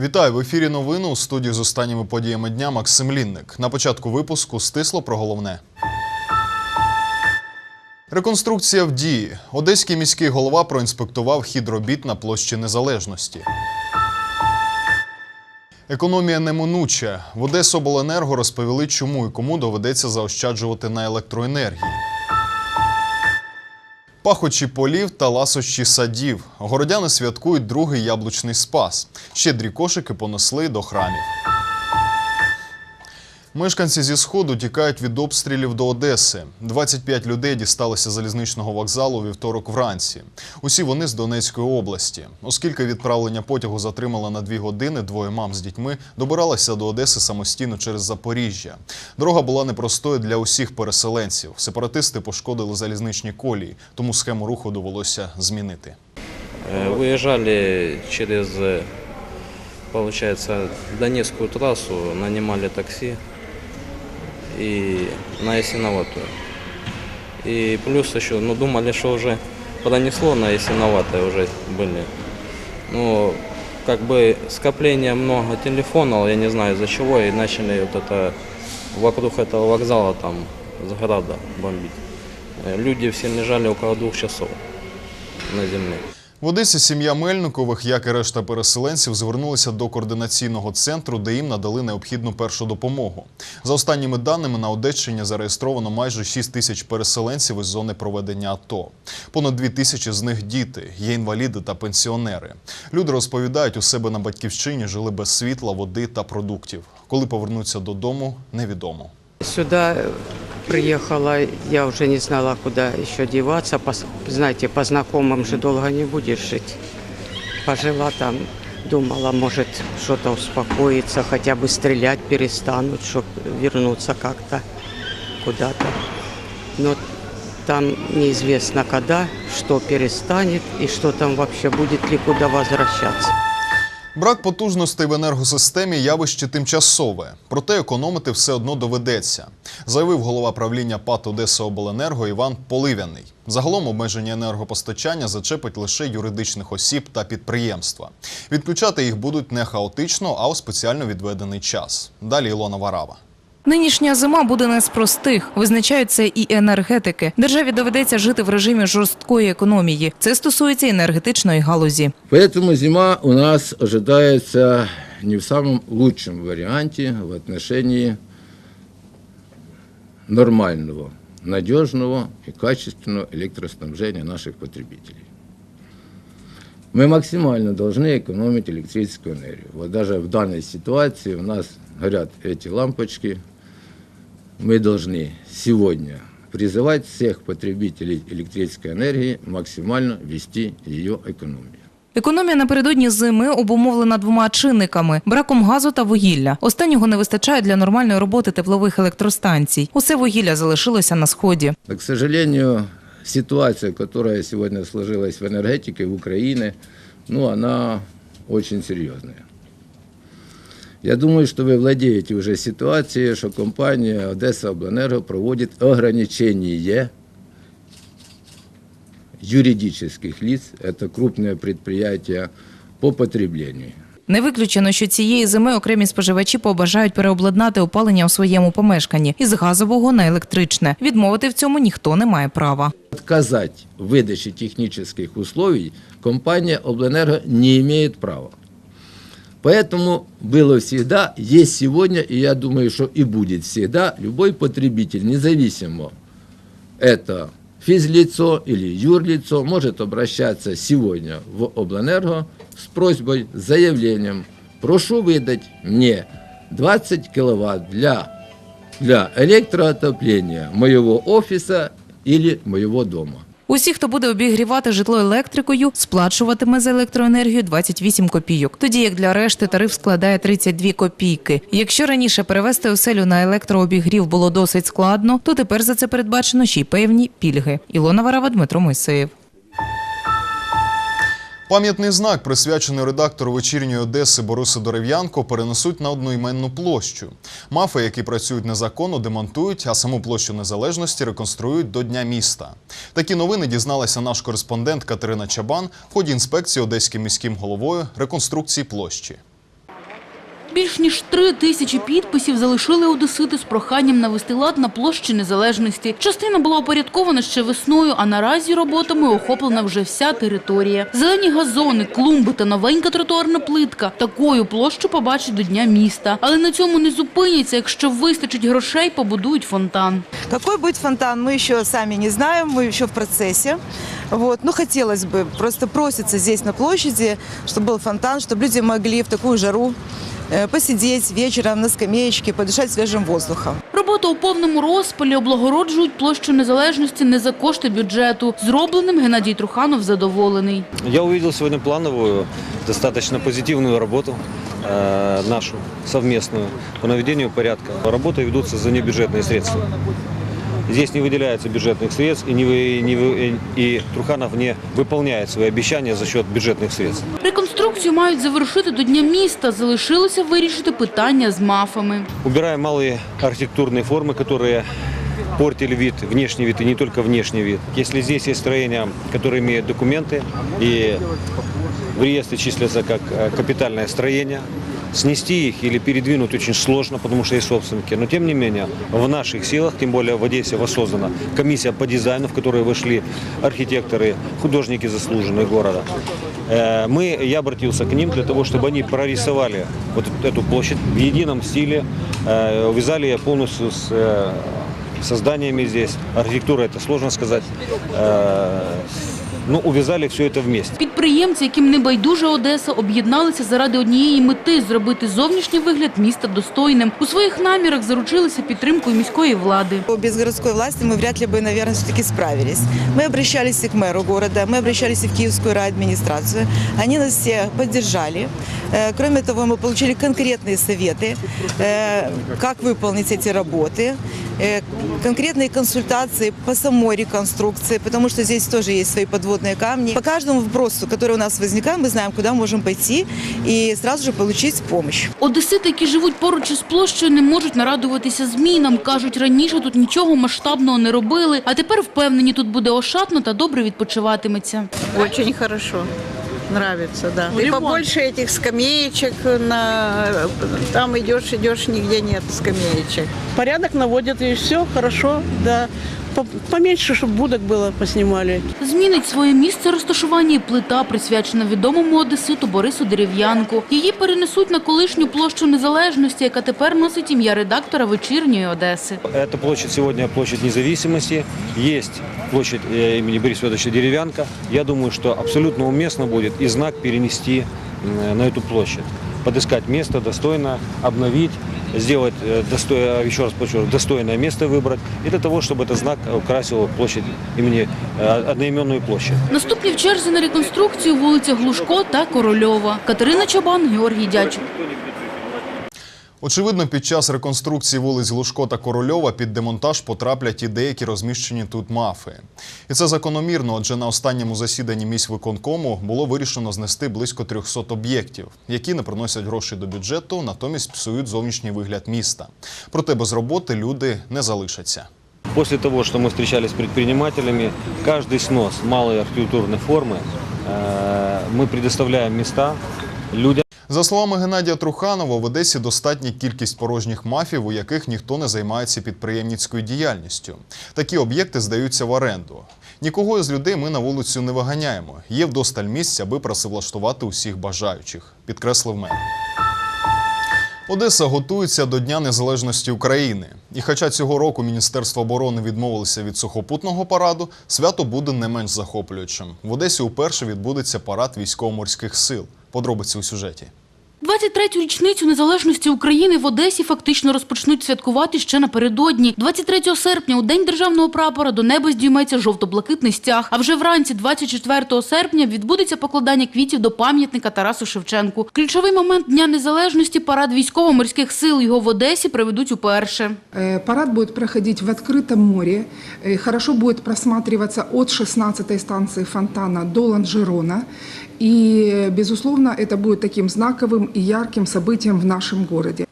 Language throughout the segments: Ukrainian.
Вітаю в ефірі. Новини у студії з останніми подіями дня Максим Лінник. На початку випуску стисло про головне. Реконструкція в дії. Одеський міський голова проінспектував хід робіт на площі Незалежності. Економія неминуча. В Одесобленерго розповіли, чому і кому доведеться заощаджувати на електроенергії. Пахочі полів та ласощі садів. Городяни святкують другий яблучний спас. Щедрі кошики понесли до храмів. Мешканці зі сходу тікають від обстрілів до Одеси. 25 людей дісталися залізничного вокзалу у вівторок вранці. Усі вони з Донецької області. Оскільки відправлення потягу затримали на дві години, двоє мам з дітьми добиралися до Одеси самостійно через Запоріжжя. Дорога була непростою для усіх переселенців. Сепаратисти пошкодили залізничні колії, тому схему руху довелося змінити. Э, Выезжали через, э, получается, Донецкую трассу, нанимали такси И на Ясиноватую. И плюс еще, ну, думали, что уже пронесло на Ясиноватое уже были. Ну, как бы скопление много телефонов, я не знаю из-за чего, и начали вот это вокруг этого вокзала там с града бомбить. Э, Люди все лежали около двух часов на земле. В Одесі сім'я Мельникових, як і решта переселенців, звернулися до координаційного центру, де їм надали необхідну першу допомогу. За останніми даними на Одещині зареєстровано майже 6 тисяч переселенців із зони проведення АТО. Понад 2 тисячі з них діти, є інваліди та пенсіонери. Люди розповідають, у себе на батьківщині жили без світла, води та продуктів. Коли повернуться додому, невідомо. Сюда приехала, я уже не знала, куда еще деваться. Пос- знаете, по знакомым же долго не будешь жить. Пожила там, думала, может, что-то успокоится, хотя бы стрелять перестанут, чтобы вернуться как-то куда-то. Но там неизвестно когда, что перестанет и что там вообще будет ли куда возвращаться. Брак потужностей в енергосистемі явище тимчасове, проте економити все одно доведеться, заявив голова правління ПАТ Одесаобленерго Іван Поливяний. Загалом обмеження енергопостачання зачепить лише юридичних осіб та підприємства. Відключати їх будуть не хаотично, а у спеціально відведений час. Далі Ілона Варава. Нинішня зима буде не з простих. Визначають це і енергетики. Державі доведеться жити в режимі жорсткої економії. Це стосується і енергетичної галузі. Поэтому зима у нас ожидается не в самом лучшем варианте в отношении нормального, надежного и качественного электроснабжения наших потребителей. Мы максимально должны экономить электрическую энергию. Вот даже в данной ситуации у нас горят эти лампочки. Мы должны сегодня призывать всех потребителей электрической энергии максимально вести ее экономию. Економія напередодні зими обумовлена двома чинниками: браком газу та вугілля. Останнього не вистачає для нормальної роботи теплових електростанцій. Усе вугілля залишилося на сході. Но, к сожалению, ситуация, которая сегодня сложилась в энергетике в Украине, ну, она очень серьезная. Я думаю, что вы владеете уже ситуацией, что компания Одесса Обленерго проводит ограничение юридических лиц, это крупные предприятия, по потреблению. Не виключено, що цієї зими окремі споживачі побажають переобладнати опалення у своєму помешканні із газового на електричне. Відмовити в цьому ніхто не має права. Отказать в выдаче технических условий компания Обленерго не имеет права. Поэтому было всегда, есть сегодня, и я думаю, что и будет всегда, любой потребитель, независимо, это физлицо или юрлицо, может обращаться сегодня в Обленерго с просьбой, с заявлением, прошу выдать мне 20 киловатт для, для электроотопления моего офиса или моего дома. Усі, хто буде обігрівати житло електрикою, сплачуватиме за електроенергію 28 копійок, тоді як для решти тариф складає 32 копійки. Якщо раніше перевести оселю на електрообігрів було досить складно, то тепер за це передбачено ще й певні пільги. Ілона Варава, Дмитро Мойсеєв. Пам'ятний знак, присвячений редактору вечірньої Одеси Борису Дерев'янко, перенесуть на одноіменну площу. Мафи, які працюють незаконно, демонтують, а саму площу незалежності реконструюють до Дня міста. Такі новини дізналася наш кореспондент Катерина Чабан в ході інспекції одеським міським головою реконструкції площі. Більш ніж три тисячі підписів залишили одесити з проханням навести лад на площі Незалежності. Частина була опорядкована ще весною, а наразі роботами охоплена вже вся територія. Зелені газони, клумби та новенька тротуарна плитка. Такою площу побачать до Дня міста. Але на цьому не зупиняться. Якщо вистачить грошей, побудують фонтан. Какой будет фонтан, мы еще сами не знаем, мы еще в процессе. Вот. Ну, хотелось бы, просто просится здесь на площади, чтобы был фонтан, чтобы люди могли в такую жару э, посидеть вечером на скамеечке, подышать свежим воздухом. Роботи у повному розпалі облагороджують площу Незалежності не за кошти бюджету. Зробленим Геннадій Труханов задоволений. Я увидел сегодня плановую, достаточно позитивную работу э, нашу совместную по наведению порядка. Работы ведутся за небюджетные средства. Здесь не выделяется бюджетных средств, и, не вы- не вы- и Труханов не выполняет свои обещания за счет бюджетных средств. Реконструкцію мають завершити до Дня міста. Залишилося вирішити питання з мафами. Убираем малые архитектурные формы, которые портили вид, внешний вид и не только внешний вид. Если здесь есть строения, которые имеют документы и в реестре числятся как э, капитальное строение, снести их или передвинуть очень сложно, потому что есть собственники. Но тем не менее, в наших силах, тем более в Одессе воссоздана комиссия по дизайну, в которой вошли архитекторы, художники заслуженные города. Э, Мы, я обратился к ним для того, чтобы они прорисовали вот эту площадь в едином стиле, э, увязали ее полностью с э, созданиями здесь. Архитектура это сложно сказать. Э, Ну, увязали все это вместе. Підприємці, яким не байдужа Одеса, об'єдналися заради однієї мети – зробити зовнішній вигляд міста достойним. У своїх намірах заручилися підтримкою міської влади. Без городской власти мы вряд ли бы, наверное, все-таки справились. Мы обращались и к мэру города, мы обращались и в Киевскую райадминистрацию. Они нас все поддержали. Э, Кроме того, мы получили конкретные советы, э, как выполнить эти работы, э, конкретные консультации по самой реконструкции, потому что здесь тоже есть свои подводные камни. По каждому вопросу, который у нас возникает, мы знаем, куда можем пойти и сразу же получить помощь. Одесити, які живуть поруч із площею, не можуть нарадуватися змінам. Кажуть, раніше тут нічого масштабного не робили, а тепер впевнені, тут буде ошатно та добре відпочиватиметься. Очень хорошо. Нравится, да. И побольше этих скамеечек на там идешь, идешь, нигде нет скамеечек. порядок наводят, и все хорошо, да. По- Поменьше, чтобы будок было, поснимали. Змінить своє місце розташування і плита, присвячена відомому одеситу Борису Дерев'янку. Її перенесуть на колишню площу Незалежності, яка тепер носить ім'я редактора вечірньої Одеси. Эта площадь сегодня площадь независимости. Есть площадь э, имени Бориса Федоровича Деревянка. Я думаю, что абсолютно уместно будет и знак перенести э, на эту площадь. Подыскать место достойно, обновить, сделать, э, достой- еще раз подчеркну, достойное место выбрать. И для того, чтобы этот знак украсил площадь имени, э, одноименную площадь. Наступні в черзі на реконструкцію вулиця Глушко та Корольова. Катерина Чабан, Георгій Дячук. Очевидно, під час реконструкції вулиць Лужко та Корольова під демонтаж потраплять і деякі розміщені тут мафи. І це закономірно, адже на останньому засіданні міськвиконкому було вирішено знести близько 300 об'єктів, які не приносять грошей до бюджету, натомість псують зовнішній вигляд міста. Проте без роботи люди не залишаться. После того, что мы встречались с предпринимателями, каждый снос малой архитектурной формы э, мы предоставляем места людям. За словами Геннадія Труханова, в Одесі достатня кількість порожніх мафів, у яких ніхто не займається підприємницькою діяльністю. Такі об'єкти здаються в оренду. Нікого із людей ми на вулицю не виганяємо. Є вдосталь місць, аби працевлаштувати усіх бажаючих, підкреслив мер. Одеса готується до Дня Незалежності України. І хоча цього року Міністерство оборони відмовилося від сухопутного параду, свято буде не менш захоплюючим. В Одесі уперше відбудеться парад військово-морських сил. Подробиці у сюжеті. 23-ю річницю незалежності України в Одесі фактично розпочнуть святкувати ще напередодні. 23 серпня, у день державного прапора, до неба здійметься жовто-блакитний стяг. А вже вранці, 24 серпня, відбудеться покладання квітів до пам'ятника Тарасу Шевченку. Ключовий момент Дня Незалежності – парад військово-морських сил. Його в Одесі проведуть уперше. Э, Парад будет проходить в открытом море. Э, Хорошо будет просматриваться от 16-й станции Фонтана до Ланжерона. И, безусловно, это будет таким знаковым и ярким событием в нашем городе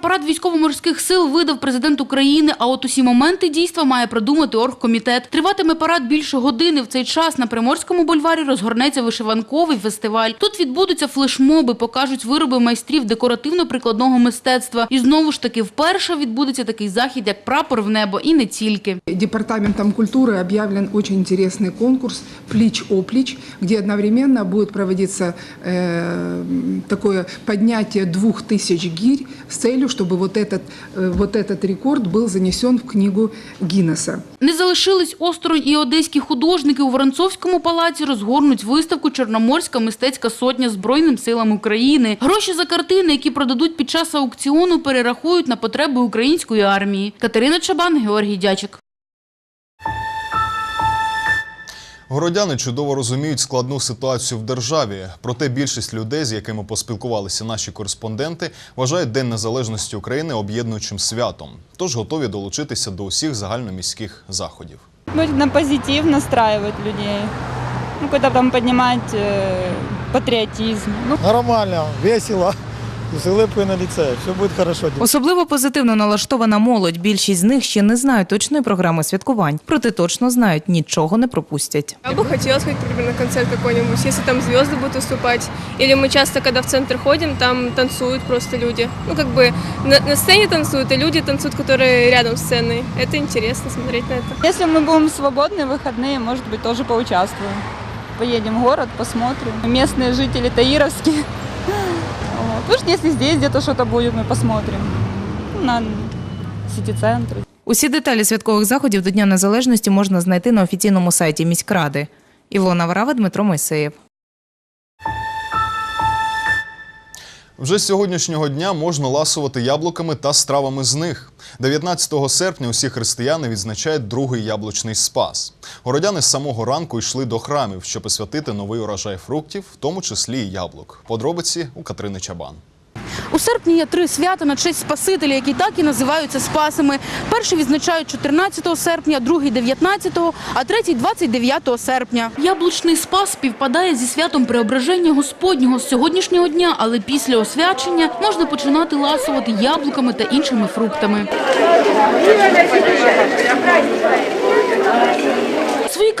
Указ про парад військово-морських сил видав президент України, а от усі моменти дійства має продумати оргкомітет. Триватиме парад більше години. В цей час на Приморському бульварі розгорнеться вишиванковий фестиваль. Тут відбудуться флешмоби, покажуть вироби майстрів декоративно-прикладного мистецтва. І знову ж таки, вперше відбудеться такий захід, як прапор в небо, і не тільки. Департаментом культуры объявлен очень интересный конкурс «Плич-оплич», где одновременно будет проводиться э, такое поднятие двух тысяч гирь с целью, чтобы вот этот, э, вот этот рекорд был занесен в книгу Гиннесса. Не залишились осторонь і одеські художники. У Воронцовському палаці розгорнуть виставку «Чорноморська мистецька сотня Збройним силам України». Гроші за картини, які продадуть під час аукціону, перерахують на потреби української армії. Катерина Чабан, Георгій Дячик. Городяни чудово розуміють складну ситуацію в державі. Проте більшість людей, з якими поспілкувалися наші кореспонденти, вважають День Незалежності України об'єднуючим святом, тож готові долучитися до усіх загальноміських заходів. Будет на позитив настраивать людей. Ну, когда там поднимать э, патриотизм. Ну, Нормально, весело, с улыбкой на лице. Все будет хорошо. Особливо позитивно налаштована молодь. Більшість з них ще не знають точної програми святкувань, проте точно знають, нічого не пропустять. Я бы хотела сходить, например, на концерт какой-нибудь, если там звезды будут выступать. Или мы часто, когда в центр ходим, там танцуют просто люди. Ну, как бы на, на сцене танцуют, и люди танцуют, которые рядом с сценой. Это интересно смотреть на это. если мы будем свободны, выходные, может быть, тоже поучаствуем. Поедем в город, посмотрим. Местные жители Таировские. Может, если здесь где-то что-то будет, мы посмотрим. Ну, На сити-центре. Усі деталі святкових заходів до Дня Незалежності можна знайти на офіційному сайті міськради. Ілона Варава, Дмитро Мойсеєв. Вже з сьогоднішнього дня можна ласувати яблуками та стравами з них. 19 серпня усі християни відзначають другий яблучний спас. Городяни з самого ранку йшли до храмів, щоб освятити новий урожай фруктів, в тому числі і яблук. Подробиці у Катерини Чабан. У серпні є три свята на честь Спасителя, які так і називаються Спасами. Перший відзначають 14 серпня, другий 19, а третій 29 серпня. Яблучний спас співпадає зі святом Преображення Господнього з сьогоднішнього дня, але після освячення можна починати ласувати яблуками та іншими фруктами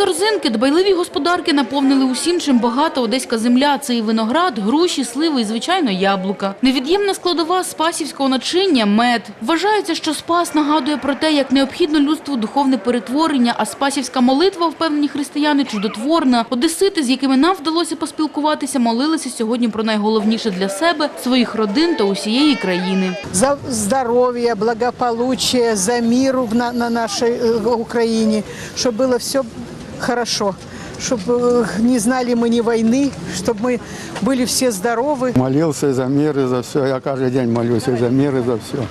Свої корзинки дбайливі господарки наповнили усім, чим багата одеська земля. Це і виноград, груші, сливи і, звичайно, яблука. Невід'ємна складова спасівського начиння – мед. Вважається, що спас нагадує про те, як необхідно людству духовне перетворення, а спасівська молитва, впевнені християни, чудотворна. Одесити, з якими нам вдалося поспілкуватися, молилися сьогодні про найголовніше для себе, своїх родин та усієї країни. За здоровье, благополучие, за мир в на, на нашей э, Украине, чтобы было все хорошо, чтобы не знали мы ни войны, чтобы мы были все здоровы. Молился за мир и за все. Я каждый день молюсь и за мир, и за все.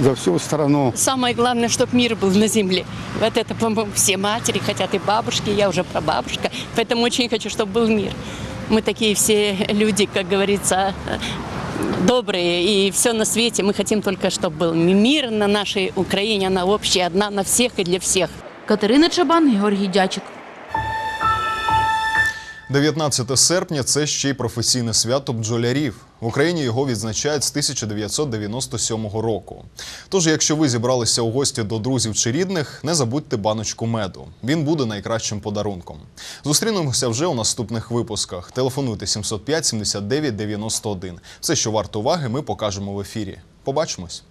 За всю страну. Самое главное, чтобы мир был на земле. Вот это, по-моему, все матери хотят, и бабушки, я уже прабабушка. Поэтому очень хочу, чтобы был мир. Мы такие все люди, как говорится, добрые, и все на свете. Мы хотим только, чтобы был мир на нашей Украине, она общая, одна на всех и для всех. Катерина Чабан, Георгій Дячик. 19 серпня це ще й професійне свято бджолярів. В Україні його відзначають з 1997 року. Тож, якщо ви зібралися у гості до друзів чи рідних, не забудьте баночку меду. Він буде найкращим подарунком. Зустрінемося вже у наступних випусках. Телефонуйте 705 79 91. Все, що варто уваги, ми покажемо в ефірі. Побачимось.